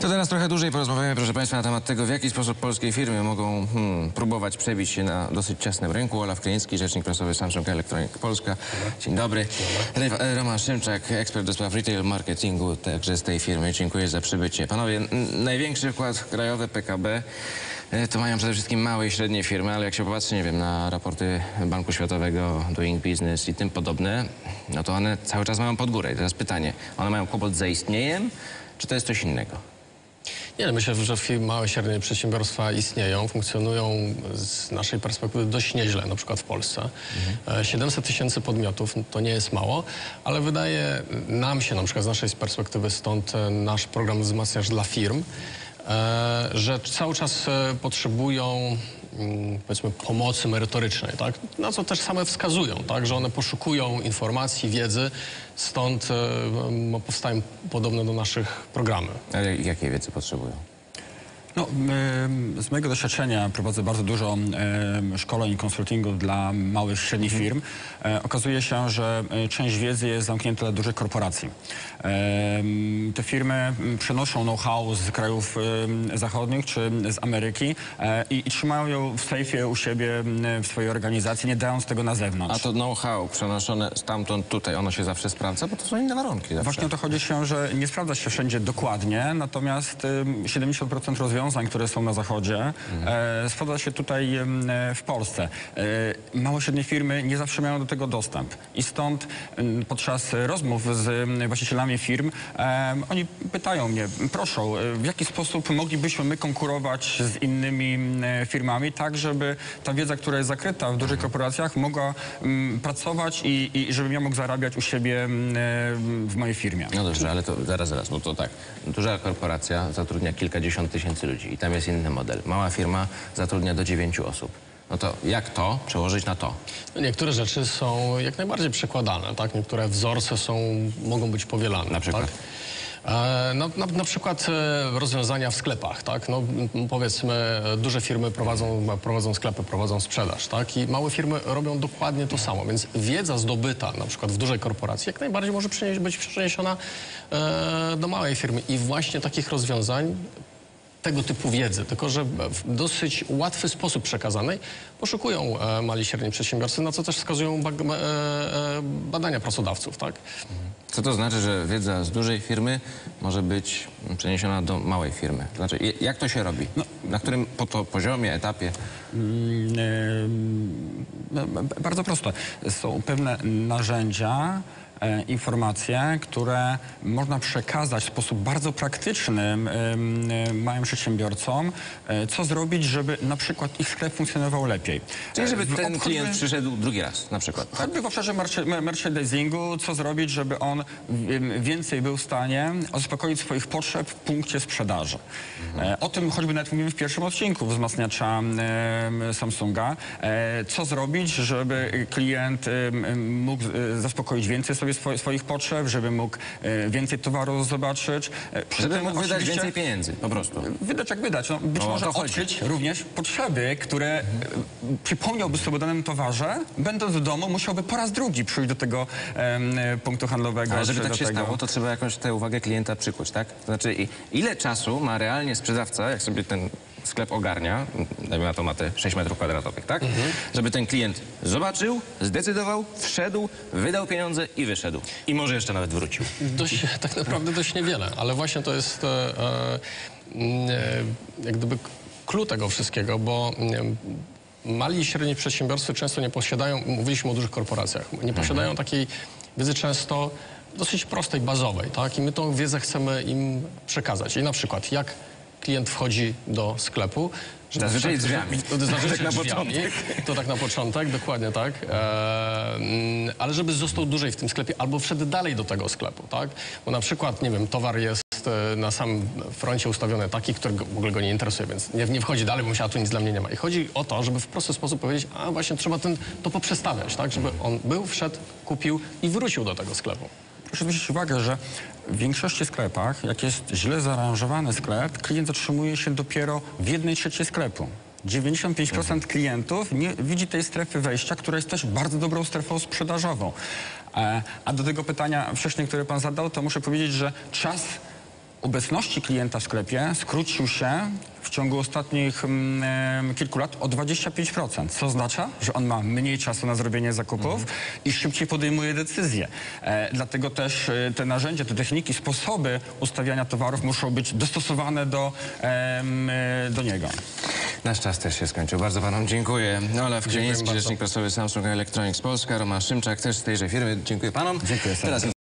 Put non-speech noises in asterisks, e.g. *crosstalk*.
To teraz trochę dłużej porozmawiamy, proszę Państwa, na temat tego, w jaki sposób polskie firmy mogą hmm, próbować przebić się na dosyć ciasnym rynku. Olaf Kliński, rzecznik prasowy Samsung Electronic Polska. Dzień dobry. Roman Szymczak, ekspert do spraw retail marketingu, także z tej firmy. Dziękuję za przybycie. Panowie, największy wkład krajowy PKB e, to mają przede wszystkim małe i średnie firmy, ale jak się popatrzy, nie wiem, na raporty Banku Światowego, Doing Business i tym podobne, no to one cały czas mają pod górę. I teraz pytanie, one mają kłopot z zaistnieniem, czy to jest coś innego? Nie, no myślę, że małe i średnie przedsiębiorstwa istnieją, funkcjonują z naszej perspektywy dość nieźle, na przykład w Polsce. E, 700 tysięcy podmiotów to nie jest mało, ale wydaje nam się, na przykład z naszej perspektywy, stąd e, nasz program Wzmacniacz dla firm, e, że cały czas e, potrzebują powiedzmy pomocy merytorycznej, tak? na co też same wskazują, tak? że one poszukują informacji, wiedzy, stąd e, powstają podobne do naszych programy. Ale jakiej wiedzy potrzebują? No, z mojego doświadczenia prowadzę bardzo dużo szkoleń i konsultingów dla małych i średnich firm. E, okazuje się, że e, część wiedzy jest zamknięta dla dużych korporacji. Te firmy przenoszą know-how z krajów zachodnich czy z Ameryki e, i, i trzymają ją w sejfie u siebie w swojej organizacji, nie dając tego na zewnątrz. A to know-how przenoszone stamtąd tutaj, ono się zawsze sprawdza, bo to są inne warunki. Zawsze. Właśnie o to chodzi się, że nie sprawdza się wszędzie dokładnie, natomiast ym, 70% rozwiązań, które są na zachodzie, e, sprawdza się tutaj e, w Polsce. E, małe średnie firmy nie zawsze mają do tego dostęp i stąd ym, podczas rozmów z właścicielami firm em, oni pytają mnie, proszą, e, w jaki sposób moglibyśmy my konkurować z innymi ym, e, firmami, tak żeby ta wiedza, która jest zakryta w dużych korporacjach mogła ym, pracować i, i żebym ja mógł zarabiać u siebie e, w mojej firmie. No dobrze, ale to zaraz, zaraz, bo to tak. Duża korporacja zatrudnia kilkadziesiąt tysięcy ludzi i tam jest inny model. Mała firma zatrudnia do dziewięciu osób. No to jak to przełożyć na to? No Niektóre rzeczy są jak najbardziej przekładane, tak? Niektóre wzorce są, mogą być powielane. Na przykład? Tak? E, No, na, na przykład e, rozwiązania w sklepach, tak? No, powiedzmy, duże firmy prowadzą, prowadzą sklepy, prowadzą sprzedaż, tak? I małe firmy robią dokładnie to samo, więc wiedza zdobyta na przykład w dużej korporacji jak najbardziej może przynieść, być przeniesiona e, do małej firmy. I właśnie takich rozwiązań tego typu wiedzy, tylko że w dosyć łatwy sposób przekazanej poszukują e, mali i średni przedsiębiorcy, na co też wskazują e, e, badania pracodawców, tak? Co to znaczy, że wiedza z dużej firmy może być przeniesiona do małej firmy? Znaczy, jak to się robi? Na którym po to poziomie, etapie? Mm, no, Bardzo proste. Są pewne narzędzia, informacje, które można przekazać w sposób bardzo praktyczny e, małym przedsiębiorcom, e, co zrobić, żeby na przykład ich sklep funkcjonował lepiej. Czyli żeby E, ten klient przyszedł drugi raz na przykład. Tak? Choćby w obszarze merch- mer- merchandisingu, co zrobić, żeby on więcej był w stanie zaspokoić swoich potrzeb w punkcie sprzedaży. E, O tym choćby nawet mówimy w pierwszym odcinku wzmacniacza Samsunga. E, Co zrobić, żeby klient mógł e, zaspokoić więcej sobie swo- swoich potrzeb, żeby mógł e, więcej towaru zobaczyć. E, przy Żeby mógł wydać więcej pieniędzy, po prostu. Wydać jak wydać. No, być No, może to chodzi. odkryć również potrzeby, które e, przypomniałby sobie o danym towarze, będąc w domu, musiałby po raz drugi przyjść do tego em, e, punktu handlowego. Ale żeby tak się tego. stało, to trzeba jakąś tę uwagę klienta przykuć, tak? To znaczy, ile czasu ma realnie sprzedawca, jak sobie ten sklep ogarnia, dajmy na to ma te 6 metrów kwadratowych, tak? Żeby ten klient zobaczył, zdecydował, wszedł, wydał pieniądze i wyszedł. I może jeszcze nawet wrócił. Dość, *laughs* tak naprawdę dość niewiele, ale właśnie to jest e, e, mm, e, jak gdyby clue tego wszystkiego, bo mm, mali i średni przedsiębiorcy często nie posiadają, mówiliśmy o dużych korporacjach, nie posiadają takiej wiedzy często dosyć prostej, bazowej, tak? I my tą wiedzę chcemy im przekazać. I na przykład jak klient wchodzi do sklepu, Zazwyczaj drzwiami. *laughs* Zazwyczaj *laughs* Tak na drzwiami. początek. To tak na początek, dokładnie tak. E, mm, ale żeby został dłużej w tym sklepie albo wszedł dalej do tego sklepu, tak? Bo na przykład, nie wiem, towar jest e, na samym froncie ustawiony taki, który w ogóle go nie interesuje, więc nie, nie wchodzi dalej, bo myślał, tu nic dla mnie nie ma. I chodzi o to, żeby w prosty sposób powiedzieć, a właśnie trzeba ten, to poprzestawiać, tak? Żeby on był, wszedł, kupił i wrócił do tego sklepu. Proszę zwrócić uwagę, że w większości sklepach, jak jest źle zaaranżowany sklep, klient zatrzymuje się dopiero w jednej trzeciej sklepu. 95% klientów nie widzi tej strefy wejścia, która jest też bardzo dobrą strefą sprzedażową. E, A do tego pytania wcześniej, które pan zadał, to muszę powiedzieć, że czas obecności klienta w sklepie skrócił się w ciągu ostatnich mm, kilku lat o 25%, co oznacza, że on ma mniej czasu na zrobienie zakupów i szybciej podejmuje decyzje. E, dlatego też e, te narzędzia, te techniki, sposoby ustawiania towarów muszą być dostosowane do, e, do niego. Nasz czas też się skończył. Bardzo panom dziękuję. Olaf bardzo. rzecznik prasowy Samsung Electronics Polska, Roman Szymczak też z tejże firmy. Dziękuję panom. Dziękuję serdecznie.